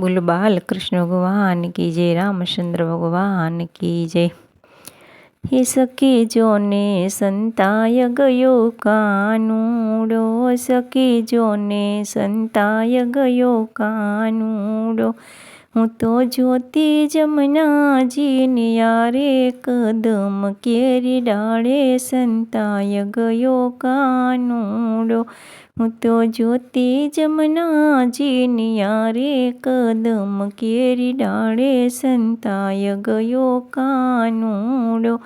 બોલ, બાલકૃષ્ણ ભગવાન કી જય, રામચંદ્ર ભગવાન કી જય. હે સખી જોને સંતાય ગયો કાનુડો, સખી જોને સંતાય ગયો કાનુડો. હું તો જોતી જમનાજીને યારે કદમ કેરી ડાળે સંતાય ગયો કાનુડો. હું તો જોતી જમનાજીને યારે કદમ કેરી ડાળે સંતાય ગયો કાનુડો.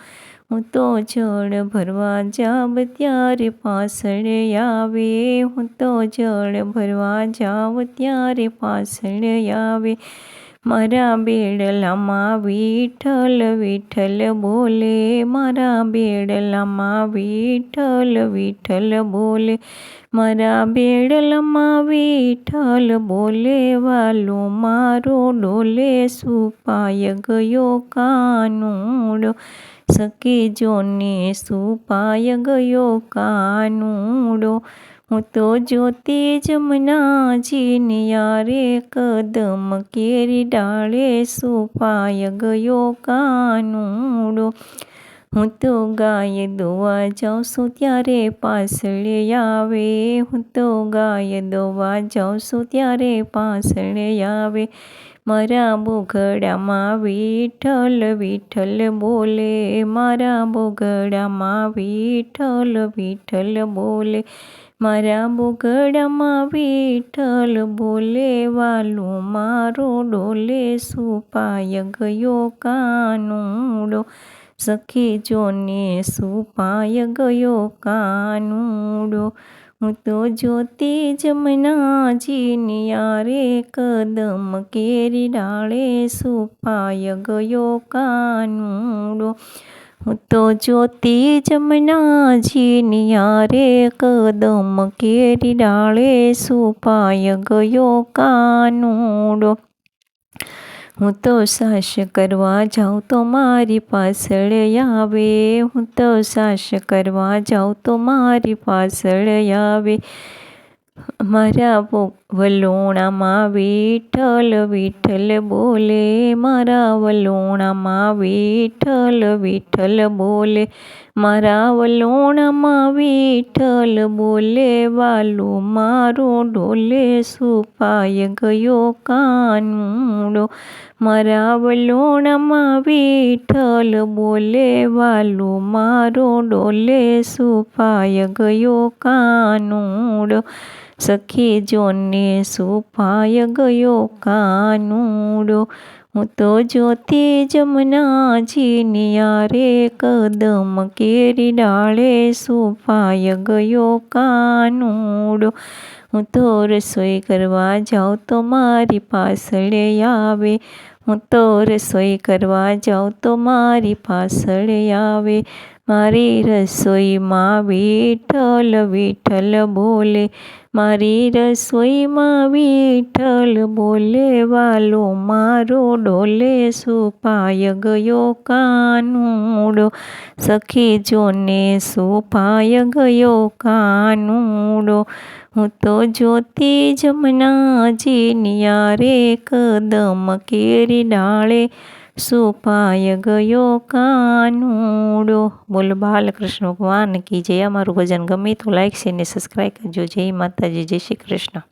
હું તો જળ ભરવા જાવ ત્યારે પાછળ આવે. હું તો જળ ભરવા જાવ ત્યારે પાછળ આવે. મારા બેડલામાં વિઠ્ઠલ વિઠ્ઠલ બોલે મારા બેડલામાં વિઠ્ઠલ વિઠ્ઠલ બોલે મારા બેડલામાં વિઠ્ઠલ બોલે વાલો મારો ડોલે સુપાય ગયો કાનુડો સકે જોને સુપાય ગયો કાનુડો હું તો જોતી જમનાજીને યારે કદમ કેરી ડાળે સુપાય ગયો કાનુડો. હું તો ગાય દોવા જાઉં છું ત્યારે પાસળે આવે. હું તો ગાય દોવા જાઉં છું ત્યારે પાસળે આવે. મારા બોગડામાં વિઠ્ઠલ વિઠ્ઠલ બોલે. મારા બોગડામાં વિઠ્ઠલ વિઠ્ઠલ બોલે. મારા બોગડામાં વિઠ્ઠલ બોલે. વાલું મારો ડોલે. સુપાય ગયો કાનુડો. સખી જોને સુપાય ગયો કાનુડો. હું તો જોતે જમનાજીને યારે કદમ કેરી ડાળે સુપાય ગયો કાનુડો. હું તો જોતે જમનાજીને યારે કદમ કેરી ડાળે સુપાય ગયો કાનુડો. હું તો સાસ કરવા જાઉં તો મારી પાછળ આવે. હું તો સાસ કરવા જાઉં તો મારી પાછળ આવે. મારા વલોણામાં વિઠ્ઠલ વિઠ્ઠલ બોલે. મારા વલોણામાં વિઠ્ઠલ વિઠ્ઠલ બોલે. મારા વલોણામાં વિઠ્ઠલ બોલે. વાલું મારો ડોલે. સુપાય ગયો કાનમૂડો મારા વલોણામાં વિઠ્ઠલ બોલે. વાલું મારો ડોલે. સુપાય ગયો કાનુડો સખી જોને સુપાય ગયો કાનુડો. હું તો જોતે જમનાજીની યારે કદમ કેરી ડાળે સુપાય ગયો કાનુડો. હું તો રસોઈ કરવા જાઉં તો મારી પાછળ આવે. હું તો રસોઈ કરવા જાઉં તો મારી પાછળ આવે. મારી રસોઈમાં વિઠ્ઠલ વિઠ્ઠલ બોલે મારી રસોઈમાં વિઠ્ઠલ બોલે વાલો મારો ડોલે સુપાય ગયો કાનુડો. સખી જોને સુપાય ગયો કાનુડો. હું તો જોતી જમનાજીની યારે કદમ કેરી ડાળે. સુપાય ગયો કાનુડો બોલ બાલકૃષ્ણ ભગવાન કી જય અમારું ભજન ગમે તો લાઈક શેર ને સબસ્ક્રાઈબ કરજો જય માતાજી જય શ્રી કૃષ્ણ